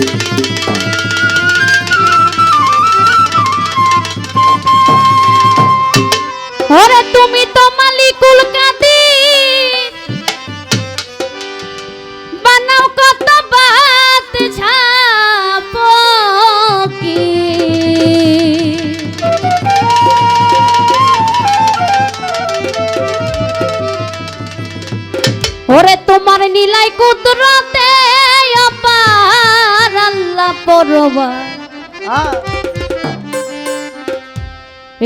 ওরে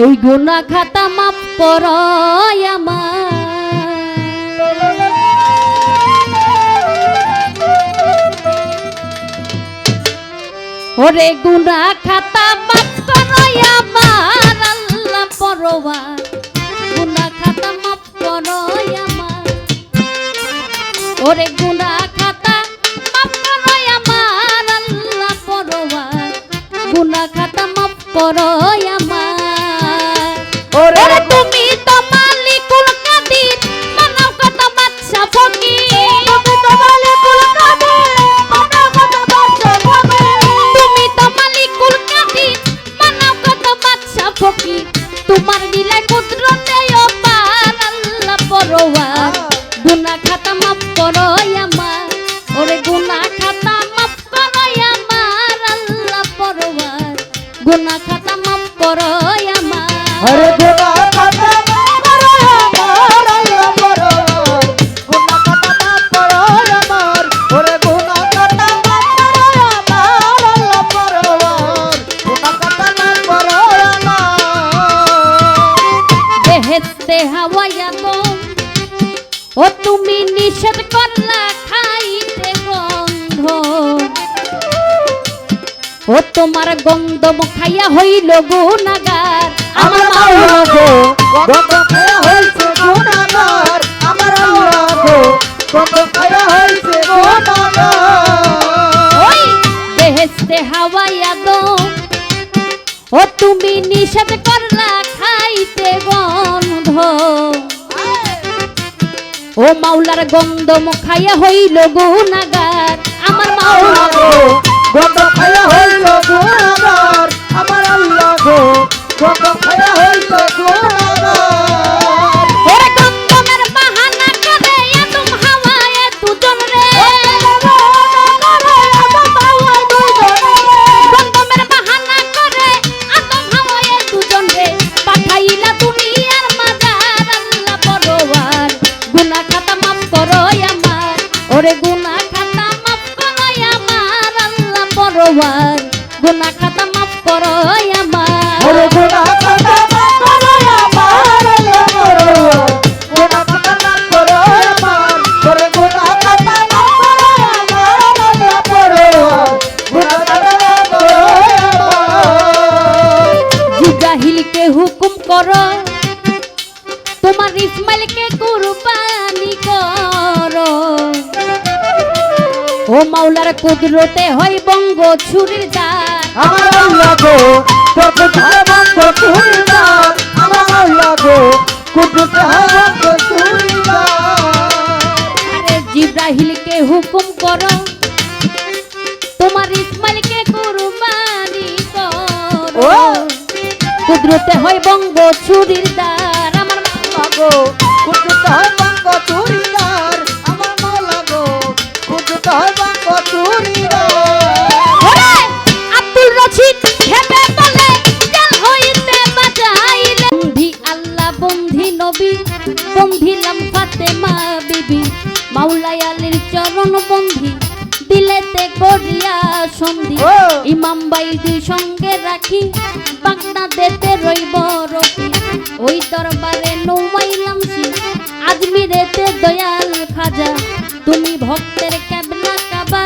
এই গুনা খাতা মাপ আমার। ওরে গুনা খাতা মাপ করয় আমার, আল্লাহ পরবা গুনা খাতা মাপ করয় আমার। ওরে গুনা খাতা মাপ করয় আমার, আল্লাহ পরবা গুনা খাতা মাপ করয় গো ও তুমি নিষেধ করলা খাইতে গন্ধ ও তোমার গন্ধ খাইয়া হইল আমার গো হইছে আমার গো হইছে ওই ও তুমি নিষেধ করলা ও মাওলার গন্ধ মুখাইয়া হইল গুনাগার আমার মাওলা গো গন্ধ খাইয়া হইল গুনাহগার আমার আল্লাহ গো গন্ধ খাইয়া হইল গুনাহগার জিব্রাহিলকে হুকুম করো? তোমার ইসমাইলকে কুরবানি করো? ও মাওলার কুদরতে হয় বঙ্গ ছুরির দ্বার আমার আল্লাহ গো কত ধর্মাঙ্গ চুরিদার আমার আল্লাহ গো কত ধর্মাঙ্গ চুরিদার আরে জিব্রাহিলকে হুকুম করো। হয় বঙ্গ দ্বার। আমার আল্লাহ গো কত ধর্মাঙ্গ চুরিদার আমার মাওলা গো কত ধর্মাঙ্গ চুরিদার ওরে আব্দুল রশিদ বলে জেল হইতে বাঁচাইলে বন্ধি আল্লাহ বন্ধি নবী বন্ধিলাম ফাতেমা বিবি। মাওলাই আলীর চরণ বন্ধি দিলেতে করিয়া সন্ধি! ইমাম বাইদির সঙ্গে রাখি বাগদাদেতে রইব রকি ওই দরবারে নৌমাইলাম আজমিরেতে দয়াল খাজা। তুমি ভক্তের ক্যাবলা কাবা।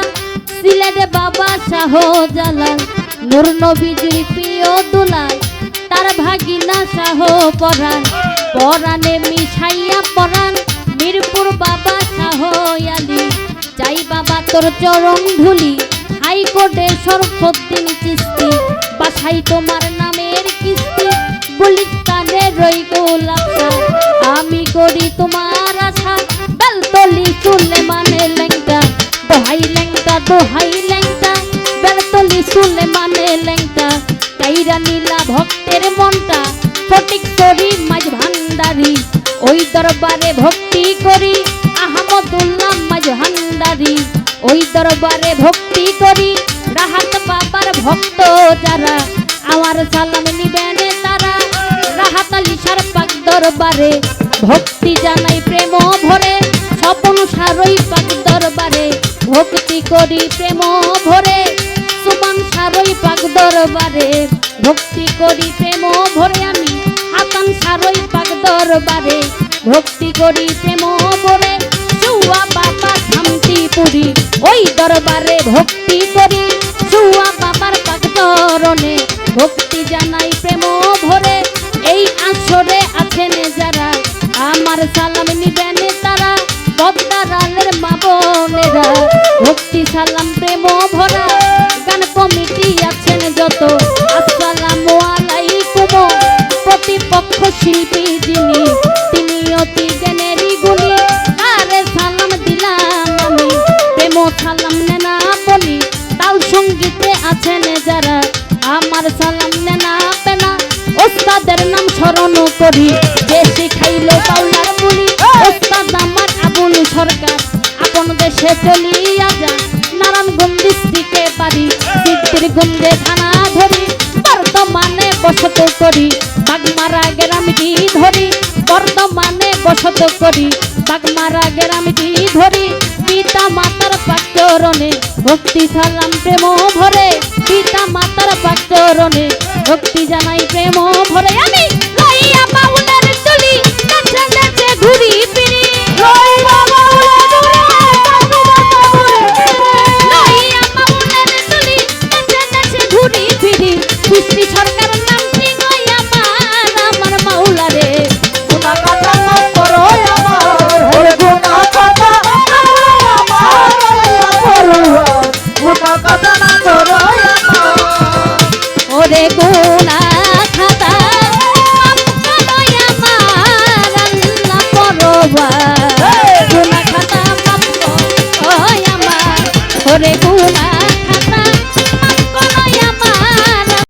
সিলেটে বাবা শাহ জালাল নূর নবীজির প্রিয় দুলাল। তার ভাগিনা শাহ পরাণ। পরাণে মিশাইয়া পরাণ। মিরপুর বাবা শাহ আলী। চাই বাবা তোর চরণ ধুলি। হাইকোর্টে সরফদ্দিন চিস্তি বাসাই তোমার নামের কিস্তি। বলিস কানে রই গোলাপসা আমি করি তোমার আশা বেলতলি চুলে মানে লেঙ্গা দোহাই লেঙ্গা দোহাই লেঙ্গা কইরা নীলা ভক্তের মনটা, ফটিক করি মাঝ ভান্ডারি। ওই দরবারে ভক্তি করি, আহমদুল্লাহ মাঝ ভান্ডারি। ওই দরবারে ভক্তি করি, রাহাত বাবার ভক্ত যারা। আমার সালাম নিবেন দরবারে। ভক্তি জানাই প্রেম ভরে, স্বপন সারই পাক দরবারে। ভক্তি করি প্রেম ভরে, সুমন সারই পাক দরবারে। ভক্তি করি প্রেম ভরে আমি হাতান সারই পাক দরবারে। ভক্তি করি প্রেম ভরে, চুয়া বাবা শান্তি পুরি ওই দরবারে ভক্তি করি, চুয়া বাবার পাক চরণে ভক্তি জানাই প্রেম ভরে, এই আসরে আমার সালাম নিবেন তারা পদ্মারালের মা বোনেরা। ভক্তি, সালাম, প্রেম, ভরা, গান কমিটি আছেন যত। আসসালামু আলাইকুম, প্রতিপক্ষ শিল্পী যিনি, তিনি অতি জ্ঞানেরই গুণী। তারে সালাম দিলাম আমি, প্রেম, সালাম নেনা বলি। তাল সঙ্গীতে আছেন যারা, আমার সালাম নেনা পেনা। ওস্তাদের নাম স্মরণ করি। সরকার আপন দেশে চলিয়া যান নারায়ণগঞ্জ ডিস্ট্রিক্টে বাড়ি সিদ্ধিরগঞ্জে থানা ধরি। বর্তমানে বসত করি, বাগমারা গ্রামটি ধরি। বর্তমানে বসত করি, বাগমারা গ্রামটি ধরি। পিতা মাতার পাচরণে ভক্তি সালাম প্রেম ভরে। পিতা মাতার পাচরণে ভক্তি জানাই প্রেম ভরে। আমি